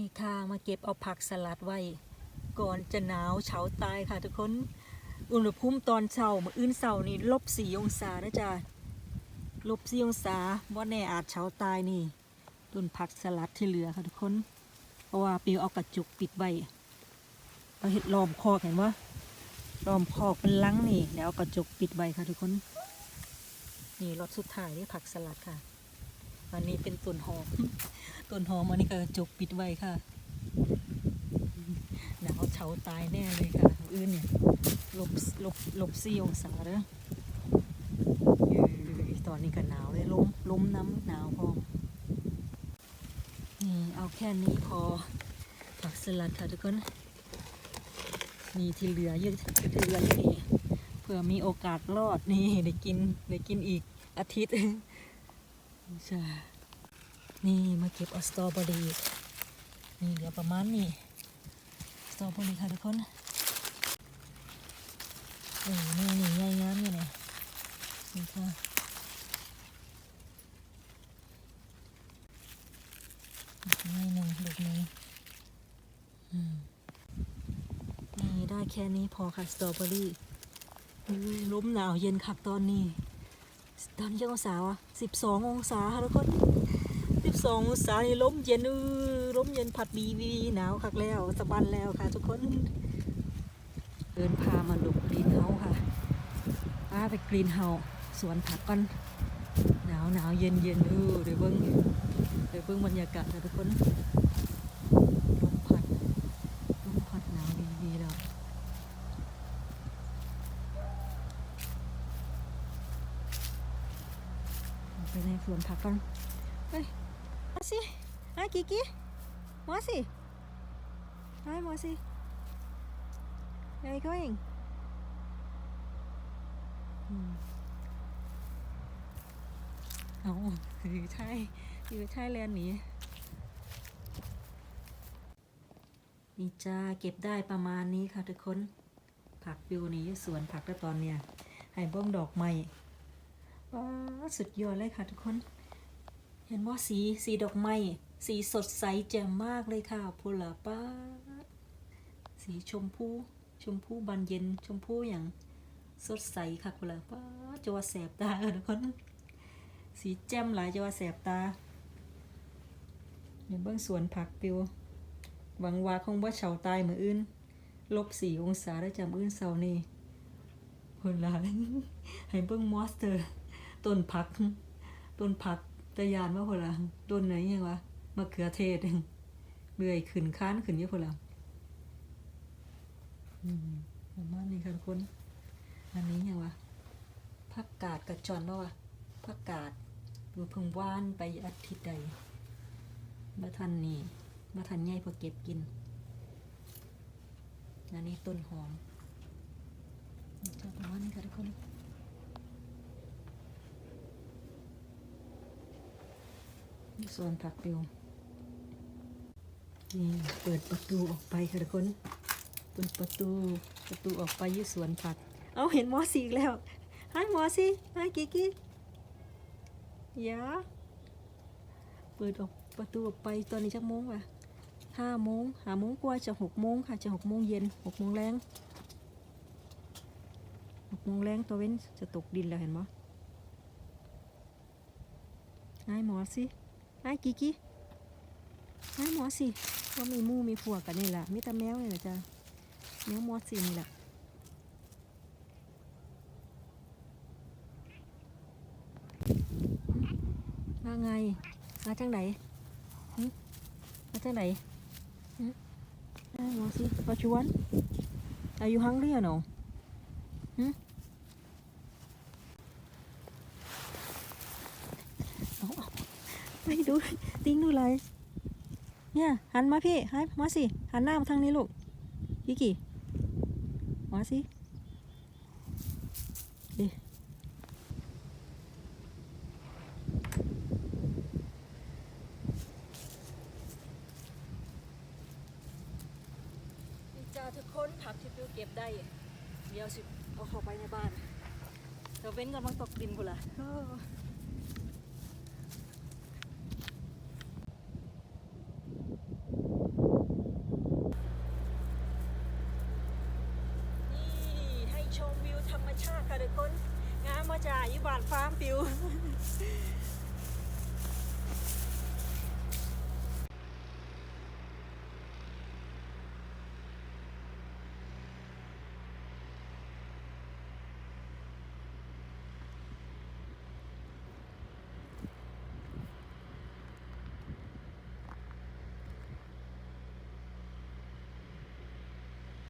นี่ค่ะมาเก็บเอาผักสลัดไว้ ก่อนจะหนาวเฉาตายค่ะทุกคน อุณหภูมิตอนเช้ามื้ออื่นเช้านี่ลบสี่องศานะจ๊ะลบสี่องศาว่าแน่อาจเฉาตายนี่ต้นผักสลัดที่เหลือค่ะทุกคน เพราะว่าปิวเอากระจุกปิดไว้เอาเห็ดล้อมคอกเห็นว่าล้อมคอกเป็นลังนี่แล้วกระจุกปิดไว้ค่ะทุกคน นี่รสสุดท้ายนี่ผักสลัดค่ะ อันนี้เป็นต้นหอมต้นหอมอันนี้ก็จกปิดไว้ค่ะหนาวเฉาตายแน่เลยค่ะอื่นเนี่ยลบลบลบสี่องศาเด้อเอ้ยตอนนี้ก็หนาวเลยล้มล้มน้ำหนาวพอนี่เอาแค่นี้พอผักสลัดค่ะทุกคนนี่ที่เหลือเยอะที่เหลือนี่เผื่อมีโอกาสรอดนี่ได้กินได้กินอีกอาทิตย์ ช่นี่มาเก็บเอสตรอเบอรี่นี่เหลือประมาณนี้สตรอเบอรี่ค่ะทุกคนโอ้นี่นี่ง่ายงามอยู่เนี่ยนี่ค่ะง่ายหนึ่งลูกนี้อืมนี่ได้แค่นี้พอค่ะสตรอเบอรี่อุ้ยลมหนาวเย็นคักตอนนี้ ตอนนี้กี่องศาวะสิบสององศาค่ะทุกคนสิบสององศานี่ลมเย็นเออลมเย็นผัดบีวีหนาวคักแล้วสะบันแล้วค่ะ ทุกคนเดินพามาลุกกรีนเฮาค่ะพาไปกรีนเฮาสวนผักกันหนาวหนาวเย็นเย็นเออเดี๋ยวเบิ้งเดี๋ยวเบิ้งบรรยากาศค่ะทุกคนลมพัดลมพัดหนาวดีดีแล้ว ไป ในสวนผักกันเฮ้ยมาสิไอ้กิกิมาสิไอ้มาสิไอ้เขาเองเอาคือใช่คือใช่แลนด์หนี้นี่จ้าเก็บได้ประมาณนี้ค่ะทุกคน ผักวิวนี้สวนผักแล้วตอนเนี้ยให้บ้งดอกไม้ ว้าสุดยอดเลยค่ะทุกคน เห็นว่าสีสีดอกไม้สีสดใสแจ่มมากเลยค่ะพูลาป้าสีชมพูชมพูบานเย็นชมพูอย่างสดใสค่ะพูลาป้าจะว่าแสบตาค่ะทุกคน สีแจ่มหลายจะว่าแสบตาเดี๋ยวเบื้องสวนผักปิวหวังว่าคงว่าเฉาตายมืออื่นลบสี่องศาได้จำอื่นเสานี่คนละให้เบิ่งมอสเตอร์ ต้นผัก ต้นผักตะยานว่าพนละต้นไหนยังวะมะเขือเทศเบื่อยขึ้นค้านขึ้นยอะพนละอืมประมาณนี้ค่ะทุกคนอันนี้ยังวะผักกาดกระจอนว่าวะผักกาดดูเพิ่งว่านไปอาทิตย์ใดมาทันนี่มาทันใหญ่พอเก็บกินอันนี้ต้นหอมจะประมาณนี้ค่ะทุกคน ส่วนผักปิวนี่เปิดประตูออกไปค่ะทุกคนเปิดประตูประตูออกไปยี่สวนผัก เอาเห็นมอสีอีกแล้วให้มอสิให้กิกกี้ยาเปิดออกประตูออกไปตอนนี้จักโมงวะห้าโมงหาโมงกว่าจะหกโมงค่ะจะหกโมงเย็นหกโมงแรงหกโมงแรงตัวเว้นจะตกดินแล้วเห็นมั้ยให้หมอสิ ไอ้กิกิไอ้หมอสิว่ามีมูมีผัวกันนี่แหละมีแต่แมวนี่แหละจ้ะแมวหมอสินี่แหละมาไงมาจังไหนมาจังไหนไอ้หมอสิมาชวน Are you hungry or no หึเอาเอา ไปดูติ้งดูอะไรเนี่ยหันมาพี่ให้มาสิหันหน้ามาทางนี้ลูกกิกิมาสิดิจ้าทุกคนผักที่ปิวเก็บได้เดี๋ยวสิเอาเข้าไปในบ้านเดี๋ยวเว้นกำลังตกดินกูนละ ค่ะทุกคนงามมาจากยุบานฟาร์มปิว